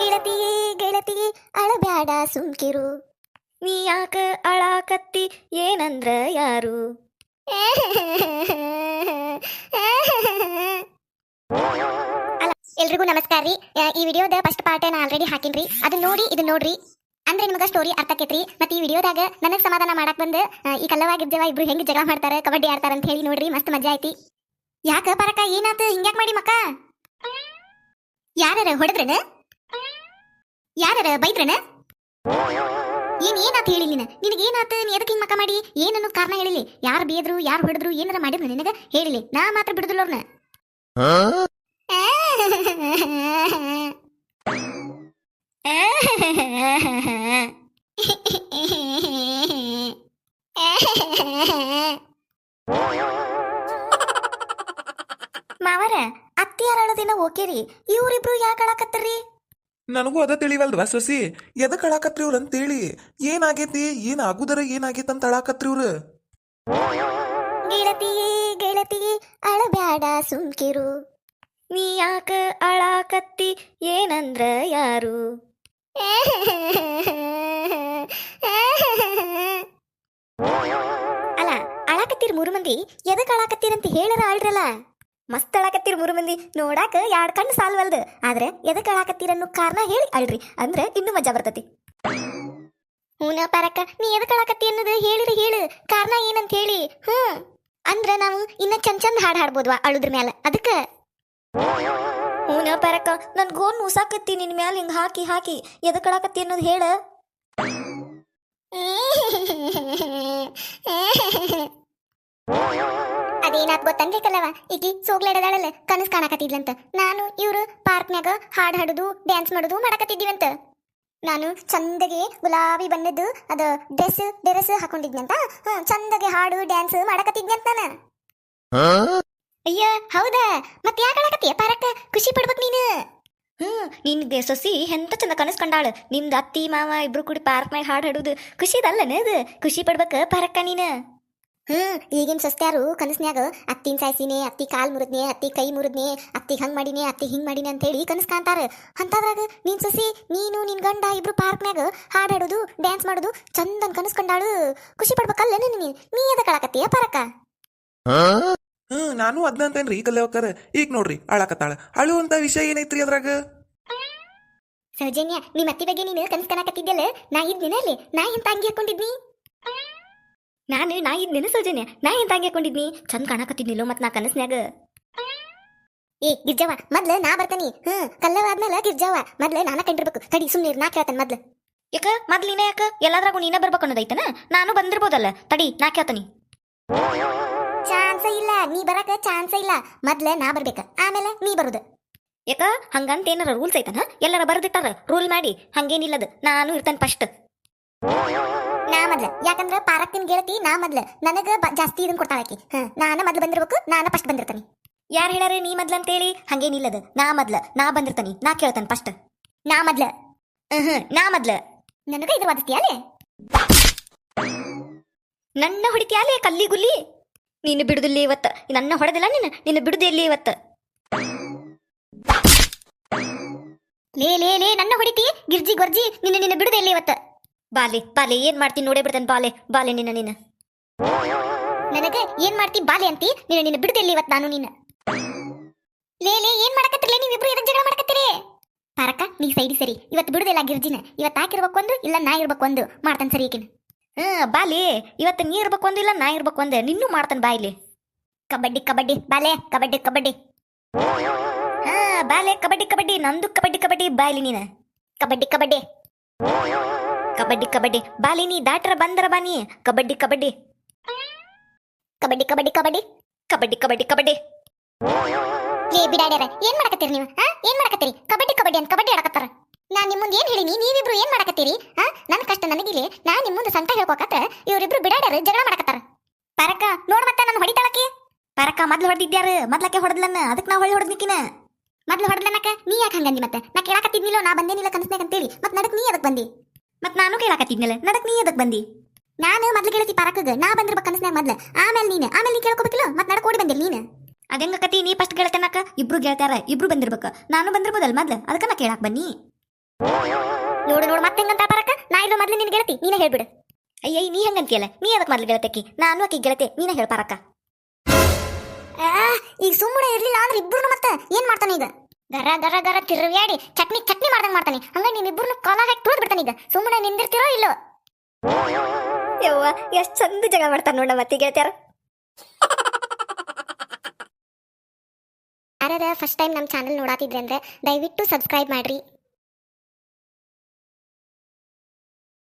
ಗೆಳತಿ ಗೆಳತಿ, ಅಳಬ್ಯಾಡ ಸುಮ್ಕಿರು. ನೀ ಯಾಕ ಅಳಾಕತ್ತಿ, ಏನಂದ್ರ ಯಾರು? ಅಲ್ಲ, ಎಲ್ರಿಗೂ ನಮಸ್ಕಾರ ರೀ. ಈ ವಿಡಿಯೋದ ಫಸ್ಟ್ ಪಾರ್ಟ್ ನಾ ಆಲ್ರೆಡಿ ಹಾಕಿನ್ರಿ. ಅದನ್ನ ನೋಡಿ ಇದನ್ನ ನೋಡ್ರಿ. ಅಂದ್ರೆ ನಿಮ್ಗೆ ಸ್ಟೋರಿ ಅರ್ಥ ಆಕೈತ್ರಿ. ಮತ್ತೆ ಈ ವಿಡಿಯೋದಾಗ ನನಗೆ ಸಮಾಧಾನ ಮಾಡಕ್ ಬಂದು ಈ ಕಲ್ಲವಾಗಿದ್ದವ ಇಬ್ರು ಹೆಂಗೆ ಜಗಳ ಮಾಡ್ತಾರೆ, ಕಬಡ್ಡಿ ಆಡ್ತಾರ ಅಂತ ಹೇಳಿ ನೋಡ್ರಿ, ಮಸ್ತ್ ಮಜಾ ಐತಿ. ಯಾಕ ಪರಕ ಏನಾತ, ಹಿಂಗ್ಯಾಕ್ ಮಾಡಿ ಮಕ್ಕ? ಯಾರ ಹೊಡೆದ್ರನ? ಯಾರ ಬೈದ್ರನ? ಏನ್ ಏನಾತ ಹೇಳಿ ನೀನ? ನಿನಗೆ ಏನಾತ ನೀ ಎದಕ್ಕೆ ಮಕ್ಕ ಮಾಡಿ? ಏನನ್ನು ಕಾರಣ ಹೇಳಿಲಿ? ಯಾರು ಬೇದ್ರು, ಯಾರು ಹೊಡೆದ್ರು, ಏನಾರ ಮಾಡಿದ್ರು ನಿನಗ? ಹೇಳಿಲಿ. ನಾ ಮಾತ್ರ ಬಿಡುದಿಲ್ಲ ಅವ್ರನ್ನ ಮಾವರ ಅತ್ತಿ ಓಕೆ ರೀ. ಇವ್ರಿಬ್ರು ಯಾಕೆ ಅಳಕತ್ತರ್ರಿ ನನಗೂ ಅದ ತಿಳಿವಲ್ದವ ಸೊಸಿ? ಎದಕ್ ಅಳಾಕತ್ರಿ ಇವ್ರು ಅಂತೇಳಿ ಏನಾಗೈತಿ? ಏನ್ ಆಗುದರ ಏನಾಗೈತಿ ಅಂತ ಅಳಾಕತ್ರಿ ಇವ್ರು? ಗೆಳತಿ ಗೆಳತಿ ಅಳಬ್ಯಾಡ ಸುಮ್ಕಿರು. ನೀ ಯಾಕ ಅಳಾಕತ್ತಿ? ಏನಂದ್ರ ಯಾರು? ಅಲ್ಲ, ಅಳಾಕತ್ತೀರ್ ಮೂರು ಮಂದಿ. ಎದಕ್ ಅಳಾಕತ್ತೀರಂತ ಹೇಳರ ಅಳ್ರಲ್ಲ ಮಸ್ತ್ ಅಳಾಕತ್ತೀರ್ ಮೂರು ಮಂದಿ ನೋಡಾಕ ಎರಡ್ ಕಣ್ಣು ಸಾಲ್ವಲ್ದು. ಆದ್ರೆ ಎದಕ್ ಅಳಾಕತ್ತೀರ ಅನ್ನೋ ಕಾರಣ ಹೇಳಿ ಅಳ್ರಿ. ಅಂದ್ರೆ ಇನ್ನೂ ಮಜಾ ಬರ್ತತಿ. ಹೂನ ಪಾರಕ್ಕ, ನೀ ಎದಕ್ ಅಳಾಕತ್ತಿ ಅನ್ನೋದು ಹೇಳಿರಿ ಹೇಳು. ಕಾರಣ ಏನಂತ ಹೇಳಿ. ಹ್ಮ್ ಅಂದ್ರ ನಾವು ಇನ್ನ ಚಂದ ಚಂದ ಹಾಡ್ ಹಾಡ್ಬೋದ್ವಾ ಅಳುದ್ರ ಮ್ಯಾಲ. ಅದಕ್ಕ. ಹೂನ ಪಾರಕ್ಕ, ನನ್ ಗೋನ್ ಉಸಾಕತ್ತಿ ನಿನ್ ಮ್ಯಾಲ ಹಿಂಗ್ ಹಾಕಿ ಹಾಕಿ. ಎದಕ್ ಅಳಾಕತ್ತಿ ಅನ್ನೋದು ಹೇಳ. ಅದೇನಾತ್ ಗೊತ್ತನ್ರಿ ಕಲ್ಲವ ಈಕಿ ಸೋಗ್ಲಾಡದಾಳಲ್ಲ, ಕನಸು ಕಾಣಕತ್ತಿದ್ಲಂತ. ನಾನು ಇವ್ರು ಪಾರ್ಕ್ನ್ಯಾಗ ಹಾಡ್ ಹಾಡುದು, ಡ್ಯಾನ್ಸ್ ಮಾಡುದು ಮಾಡಕತ್ತಿದ್ದೀವಂತ. ನಾನು ಚಂದಗೆ ಗುಲಾಬಿ ಬಣ್ಣದ್ದು, ಅದ ಡ್ರೆಸ್ ಡ್ರೆಸ್ ಹಾಕೊಂಡಿದ್ನಂತ. ಚಂದಗೆ ಹಾಡು, ಡ್ಯಾನ್ಸ್ ಮಾಡಕತ್ತಿದ್ನಂತ ನಾನು. ಅಯ್ಯ, ಹೌದಾ? ಮತ್ತೆ ಯಾಕೆ ಆಡಕತ್ತೀಯ ಪಾರಕ್ಕ ಖುಷಿ ಪಡ್ಬೇಕು ನೀನು. ಹ್ಮ್, ನಿನ್ ಸೊಸಿ ಎಂತ ಚಂದ ಕನಸು ಕಂಡಾಳ. ನಿಮ್ದು ಅತ್ತಿ, ಮಾವ ಇಬ್ರು ಕೂಡಿ ಪಾರ್ಕ್ನಾಗ ಹಾಡು ಹಾಡುದು ಖುಷಿ ಅದಲ್ಲನ ಅದು? ಖುಷಿ ಪಡ್ಬೇಕ ಪಾರಕ್ಕ ನೀನು. ಹ್ಮ್ ಈಗಿನ ಸಸ್ತ್ಯಾರು ಕನಸ್ನ್ಯಾಗ ಅತ್ತಿನ ಸಾಯ್ಸಿನಿ ಅತ್ತಿ ಕಾಲ್ ಮುರಿದ್ನೆ ಅತ್ತಿ ಕೈ ಮುರಿದ್ನೆ ಅತ್ತಿ ಹಂಗ್ ಮಾಡಿನಿ ಅತ್ತಿ ಹಿಂಗ್ ಮಾಡಿನಿ ಅಂತೇಳಿ ಕನಸ್ ಕಾಣ್ತಾರ. ಅಂತದ್ರಾಗ ನೀನ್ ಸಸಿ ನೀನು ನಿನ್ ಗಂಡ ಇಬ್ರು ಪಾರ್ಕ್ನ್ಯಾಗ ಹಾಡಾಡೋದು ಡ್ಯಾನ್ಸ್ ಮಾಡುದು ಚಂದನ್ ಕನಸ್ ಕಂಡಾಳು ಖುಷಿ ಪಡ್ಬೇಕಲ್ಲ ನೀನ್? ನೀ ಅದ ಕಳಕತ್ತೀಯ ಪಾರಕ? ಹ್ಮ್ ನಾನು ಅದ್ನ ಅಂತೇನ್ರಿ ಈಗ ಹೋಗ್ತಾರ ಈಗ ನೋಡ್ರಿ ಅಳು ಅಂತ ವಿಷಯ ಏನೈತ್ರಿ ಅದ್ರಾಗ? ಸೌಜನ್ಯ ನಿಮ್ಮ ಅತ್ತಿ ಬಗ್ಗೆ ನೀನು ಕನಸ್ ಕಾಣಕತ್ತಿದ್ದಲ್ಲ ನಾ ಇದ್ನೇನ ಅಲ್ಲಿ ನಾ ಹಿಂತ ಅಂಗಿ ಹಾಕೊಂಡಿದ್ನಿ? ನಾನು ನಾ ಇದ್ನೇನ ನೆನಸೋಜನೆ ನಾ ಎಂತ ಅಂಗಿ ಹಾಕೊಂಡಿದ್ನಿ? ಚಂದ ಕಾಣಕತ್ತಿದ್ನಿಲ್ಲೋ ಮತ್ ನಾ ಕನಸ್ನ್ಯಾಗ. ಏ ಗಿರ್ಜವ ಮೊದ್ಲ ನಾ ಬರ್ತಾನಿ. ಹ್ಮ್ ಕಲ್ಲವ ಆದ್ಮೇಲೆ ಗಿರ್ಜವ್ವ ಮೊದ್ಲ ನಾನ ಕಂಡಿರ್ಬೇಕು. ತಡಿ ಸುಮ್ಮನೆ ನಾ ಕೇಳ್ತಾನೆ ಮೊದ್ಲು. ಯಾಕ? ಮೊದ್ಲು ನೀನೇ ಯಾಕ? ಎಲ್ಲಾದ್ರಾಗೂ ನೀನ ಬರ್ಬೇಕು ಅನ್ನೋದೈತನ? ನಾನು ಬಂದಿರ್ಬೋದಲ್ಲ. ತಡಿ ನಾ ಕೇಳ್ತಾನಿ. ಚಾನ್ಸ್ ಇಲ್ಲ. ನೀ ಬರಕ ಚಾನ್ಸ್ ಇಲ್ಲ. ಮೊದ್ಲ ನಾ ಬರ್ಬೇಕ. ಆಮೇಲೆ ನೀ ಬರುದು. ಯಾಕ? ಹಂಗಂತ ಏನಾರ ರೂಲ್ಸ್ ಐತನ? ಎಲ್ಲಾರ ಬರ್ದಿಟ್ಟಾರ. ರೂಲ್ ಮಾಡಿ. ಹಂಗೇನಿಲ್ಲದ. ನಾನು ಇರ್ತೇನೆ ಫಸ್ಟ್ ನಾ ಮೊದ್ಲ. ಯಾಕಂದ್ರ ಪಾರಕ್ಕಿನ ಗೆಳತಿ ನಾ ಮೊದ್ಲ. ನನಗ ಜಾಸ್ತಿ ಇದನ್ ಕೊಡ್ತಾಳಕಿ ಹ ನಾನ ಮೊದ್ಲು ಬಂದಿರ್ಬೇಕು ನಾನ ಫಸ್ಟ್ ಬಂದಿರ್ತಾನೆ. ಯಾರು ಹೇಳಾರೆ ನೀ ಮೊದ್ಲ ಅಂತೇಳಿ? ಹಂಗೇನಿಲ್ಲದ ನಾ ಮೊದ್ಲ ನಾ ಬಂದಿರ್ತಾನೆ ನಾ ಕೇಳ್ತಾನೆ ಫಸ್ಟ್. ನಾ ಮೊದ್ಲ. ಹ್ಮ್ ನಾ ಮೊದ್ಲ. ನನಗ ಇದು ವಾದಿಸ್ತೀಯಾಲೆ ನನ್ನ ಹೊಡಿತೀಯಾಲೆ ಕಲ್ಲಿ ಗುಲ್ಲಿ? ನೀನು ಬಿಡುದಿಲ್ಲ ಇವತ್ತ. ನನ್ನ ಹೊಡೆದಿಲ್ಲ ನೀನು. ನಿನ್ನ ಬಿಡುದಿಲ್ಲ ಇವತ್ತ. ಲೇ ಲೇ ಲೇ ನನ್ನ ಹೊಡಿತಿ? ಗಿರ್ಜಿ ಗೊರ್ಜಿ ನಿನ್ನ ನಿನ್ನ ಬಿಡುದೇ ಇಲ್ಲ ಇವತ್ತ. ಬಾಲೆ ಬಾಲೆ, ಏನ್ ಮಾಡ್ತೀನಿ ನೋಡೇ ಬಿಡ್ತಾನೆ ಬಾಲೆ ಬಾಲೆ ನಿನ್ನ ನಿನ್ನ. ನನಗೆ ಏನ್ ಮಾಡ್ತಿ? ಬಾಲೆ ಅಂತಿ? ನೀನು ನಿನ್ನ ಬಿಡ್ತೀನಿ ಇವತ್ತು ನಾನು ನಿನ್ನ ಲೇಲೆ ಏನ್ ಮಾಡಕತ್ತಿರ್ಲೇ ನೀವಿಬ್ರು ಎದಕ್ ಜಗಳ ಮಾಡಕತ್ತೀರಿ? ಪಾರಕ ನೀ ಸೈಡಿ ಸರಿ. ಇವತ್ತು ಬಿಡುದಿಲ್ಲ ಗಿರ್ಜಿನ. ಇವತ್ತು ಹಾಕಿರ್ಬೇಕು ಒಂದು, ಇಲ್ಲ ನಾ ಇರ್ಬೇಕು ಒಂದು. ಮಾಡ್ತಾನೆ ಸರಿ ಈಗಿನ ಹ್ಮ್ ಬಾಲಿ ಇವತ್ತು ನೀ ಇರ್ಬೇಕು ಒಂದು, ಇಲ್ಲ ನಾ ಇರ್ಬೇಕು ಒಂದು. ನಿನ್ನೂ ಮಾಡ್ತಾನೆ ಬಾಯಿಲಿ ಕಬಡ್ಡಿ ಕಬಡ್ಡಿ, ಬಾಲೆ, ಕಬಡ್ಡಿ ಕಬಡ್ಡಿ. ಹಾ, ಬಾಲೆ, ಕಬಡ್ಡಿ ಕಬಡ್ಡಿ, ನಂದು ಕಬಡ್ಡಿ ಕಬಡ್ಡಿ, ಬಾಯ್ಲಿ ನೀನ. ಕಬಡ್ಡಿ ಕಬಡ್ಡಿ. ಕಬಡ್ಡಿ ಕಬಡ್ಡಿ. ಬಾಲಿನಿ ದಾಟ್ರ ಬಂದ್ರ ಬಾನಿ ಕಬಡ್ಡಿ ಕಬಡ್ಡಿ. ಕಬಡ್ಡಿ ಕಬಡ್ಡಿ ಕಬಡ್ಡಿ. ಕಬಡ್ಡಿ ಕಬಡ್ಡಿ ಕಬಡ್ಡಿ. ಏ, ಬಿಡಾಡ್ಯಾರ, ಏನ್ ಮಾಡಕತ್ತೀರಿ ನೀವು? ಹಾ? ಏನ್ ಮಾಡಕತ್ತೀರಿ? ಕಬಡ್ಡಿ ಕಬಡ್ಡಿ ಅಂತ ಕಬಡ್ಡಿ ಆಡಕತ್ತಾರ. ನಾನ್ ನಿಮ್ ಮುಂದೆ ಏನ್ ಹೇಳಿನಿ? ನೀವಿಬ್ರು ಏನ್ ಮಾಡಕತ್ತೀರಿ? ಹಾ? ನನ್ನ ಕಷ್ಟ ನನಗಿಲ್ಲಿ ನಾ ನಿಮ್ ಮುಂದೆ ಸಂತ ಹೇಳ್ಕೊಕತ್ತ ಇವ್ರಿಬ್ರು ಬಿಡಾಡ್ಯಾರ, ಜಗಳ ಮಾಡಕತ್ತಾರ. ಪರಕ, ನೋಡ್ ಮತ್ತೆ ನಾನು ಹೊಡಿತಾಳಕಿ ಪರಕ, ಮೊದ್ಲು ಹೊಡೆದಿದ್ಯಾರ. ಮೊದ್ಲಕ್ಕೆ ಹೊಡೆದ್ಲನ್ನ? ಅದಕ್ಕೆ ನಾ ಹೊಳ್ಳಿ ಹೊಡೆದ್ನಿಕಿನ ಮೊದ್ಲು ಹೊಡದ್ಲನಕ ನೀ ಯಾಕೆ ಹಂಗಂದಿ ಮತ್ತೆ? ನಾ ಕೇಳಾಕತ್ತಿದ್ನಿಲ್ಲೋ, ನಾ ಬಂದೇನಿಲ್ಲ ಕನಸ್ನಾಗ ಅಂತೇಳಿ ಮತ್ತೆ ನಡಕ್ ನೀ ಅದಕ್ಕೆ ಬಂದಿ? ಮತ್ ನಾನು ಕೇಳಾಕತ್ತಿದ್ನಲ್ಲ ನಡಕ್ ನೀ ಅದಕ್ ಬಂದಿ? ನಾನು ಮೊದ್ಲು ಕೇಳತಿ ಪರಕಗ ನಾ ಬಂದಿರ್ಬೇಕು ಕನಸ್ನಾಗ ಮೊದ್ಲು. ಆಮೇಲೆ ನೀನು ಆಮೇಲೆ ನೀ ಕೇಳ್ಕೊಬೇಕಿಲ್ಲ? ಮತ್ ನಡಕ ಓಡಿ ಬಂದಿಲ್ಲ ನೀನು? ಅದಂಗ ಕತಿ ನೀ ಫಸ್ಟ್ ಗೆಳತನಕ ಇಬ್ರು ಗೆಳತ್ಯಾರ ಇಬ್ರು ಬಂದಿರ್ಬೇಕು. ನಾನು ಬಂದಿರ್ಬೋದಲ್ಲ ಮೊದ್ಲ ಅದಕ್ಕ ನಾ ಕೇಳಾಕ್ ಬನ್ನಿ. ನೋಡು ನೋಡು ಮತ್ತೆ ಹೆಂಗಂತ ಪರಕ? ನಾ ಇಲ್ಲ ಮೊದ್ಲು ನಿನ್ ಗೆಳತಿ ನೀನ ಹೇಳ್ಬಿಡು. ಅಯ್ಯ ನೀ ಹಂಗಂತಿಯಲ್ಲ ನೀ ಅದಕ್ಕೆ ಮೊದ್ಲು ಗೆಳತಕ್ಕಿ? ನಾನು ಅಕ್ಕಿ ಗೆಳತೆ ನೀನ ಹೇಳ್ಪಾರಕ್ಕ ಪರಕ. ಆ, ಈಗ ಸುಮ್ಮನೆ ಇರ್ಲಿಲ್ಲ ಅಂದ್ರೆ ಇಬ್ರು ಮತ್ತೆ? ಏನ್ ಮಾಡ್ತಾನೆ ಈಗ? ಗರ ಗರ ಗರ ತಿರುವ್ಯಾಡಿ. ಚಟ್ನಿ ಚಟ್ನಿ ಮಾಡ್ದಂಗ್ ಮಾಡ್ತಾನೆ. ಹಂಗ ನಿಮ್ಮಿಬ್ಬರನ್ನ ಕಾಲ ಹಾಕಿ ತುಳಿದ್ ಬಿಡ್ತಾನೆ ಈಗ. ಸುಮ್ಮನೆ ನಿಂದಿರ್ತಿರೋ ಇಲ್ಲೋ? ಯವ್ವ ಎಷ್ಟ್ ಚಂದ ಜಗಳ ಮಾಡ್ತಾನೆ ನೋಡ ಮತ್ತೆ ಗೆಳತಿಯಾರ. ಯಾರ್ಯಾರ ಫಸ್ಟ್ ಟೈಮ್ ನಮ್ಮ ಚಾನಲ್ ನೋಡಾತಿದ್ರೆ ಅಂದ್ರೆ ದಯವಿಟ್ಟು ಸಬ್ಸ್ಕ್ರೈಬ್ ಮಾಡ್ರಿ.